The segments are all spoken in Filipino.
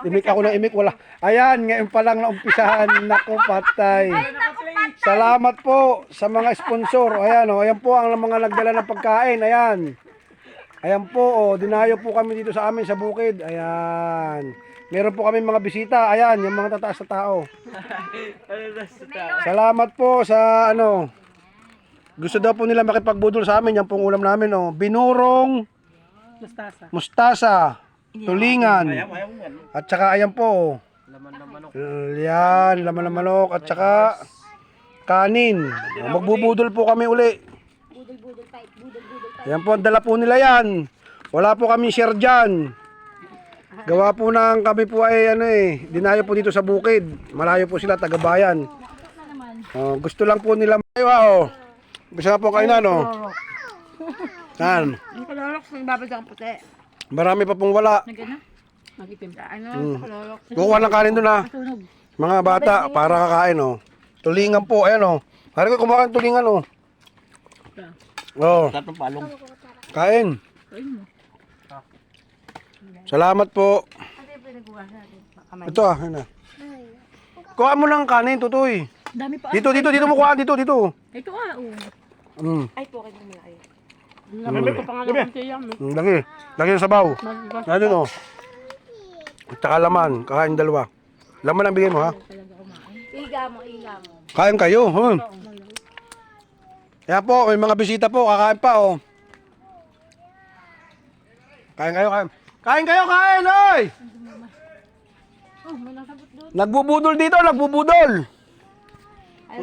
Imik ako ng imik, wala. Ayan, ngayon pa lang naumpisahan. Naku, patay. Salamat po sa mga sponsor. Ayan, oh, ayan po ang mga nagdala ng pagkain. Ayan. Ayan po, oh, dinayo po kami dito sa amin sa bukid. Ayan. Meron po kami mga bisita. Ayan, yung mga tataas na tao. Salamat po sa ano. Gusto daw po nila makipagbudol sa amin. Yan pong ulam namin, oh. Binurong Mustasa. mustasa, tulingan, at saka ayan po. Yan, laman ng manok, at saka kanin. Magbubudol po kami uli. Ayan po, ang dala po nila yan. Wala po kami share dyan. Gawa po ng kami po ay ano eh, dinayo po dito sa bukid. Malayo po sila, tagabayan. Oh, gusto lang po nila. Ay, wow. Gusto nga po kainan, no? Yan. Ang kalorok sa babad ang puti. Marami pa pong wala. Nagana? Magitim. Ano? Mm. Kukuha ng kanin doon ha. Tunog. Mga bata, para kakain oh. Tulingan po, ayan oh. Pare ko kumakain ng tulingan oh. Oh, Tatong palong. kain. Ayun mo. Salamat po. Ano. Ito ah, ano. Kuha mo ng kanin, tutoy. Dami pa. Dito, dito, dito mo kuha, dito, dito. Ito ah. Oh. Mm. Ay, po kayo muna kayo. Nakabit ko pa nga ng konti yan. mm, Lagi, lagi ng sabaw. Ano oh. At saka laman, kakain dalawa. Laman ang bigay mo ha. Iga mo, iga mo. Kain kayo, huh? Kaya po, may mga bisita po, kakain pa oh. Kain kayo, kain. Kain kayo, kain, oy! Oh, doon. Nagbubudol dito, nagbubudol.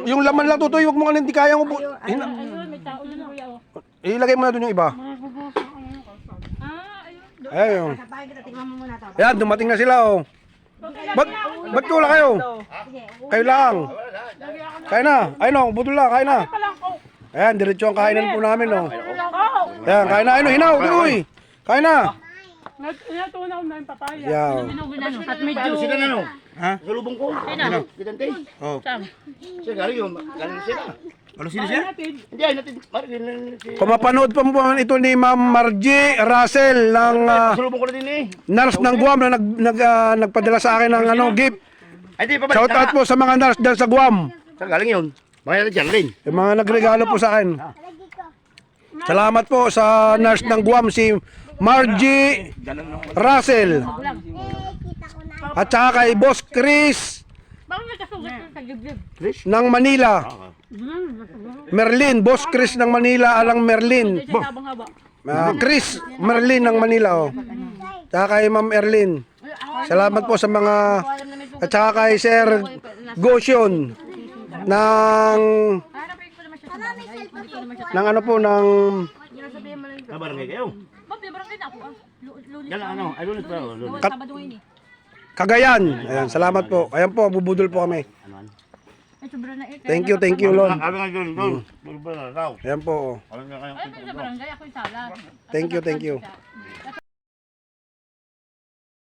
Yung laman lang tutoy, wag mo kanang hindi kaya mo. bu- Hina- Ayun, may tao kuya. Oh. Ilagay mo na doon yung iba. Ah, ayun. Ayun. Sabahin kita, tingnan mo muna to. Ayan, dumating na sila oh. Ba't, ba't wala kayo? Kayo lang. Kain na. Ayun oh, budol na, kain na. Ayan, diretso ang kainan po namin oh. Ayan, kain na. Ayun, hinaw, uy. Kain na. Natunaw na yung papaya. Ayan. At medyo... Sila na no? Ha? Salubong ko. Ano? Kitante. Oh. Siya galing yun. Galing sila. Ano sila siya? Hindi ay natin. Kung mapanood pa mo ito ni Ma'am Margie Russell ng ah, ko na din eh. nurse ng Guam na nag, nag, ah, nagpadala sa akin ng ano, gift. Ay di pa ba? Shout out po sa mga nurse dyan sa Guam. Saan galing yun? Mga natin Jarlin. Yung mga nagregalo po sa akin. Salamat po sa nurse ng Guam si Margie Russell. At saka kay Boss Chris Bakit nagkasugat sa giblib? ng Manila. Merlin, Boss Chris ng Manila, alang Merlin. Haba. Ah, Chris Merlin ng Manila oh. Tsaka kay Ma'am Erlin. Salamat po sa mga at saka kay Sir Gosyon ng ng ano po ng. Kabarangay kayo. Yan ano. Ay lunes pa. oh. Kat- eh. Cagayan. Ayan, salamat po. Ayan po, bubudol po kami. Sobra na eh. Kaya Thank you, thank you, Lord. Kami nga doon. Doon. Doon ba na raw? Ayan po. oh. Kami nga kayo. Ay, sa barangay ako yung sala. Thank you, thank you.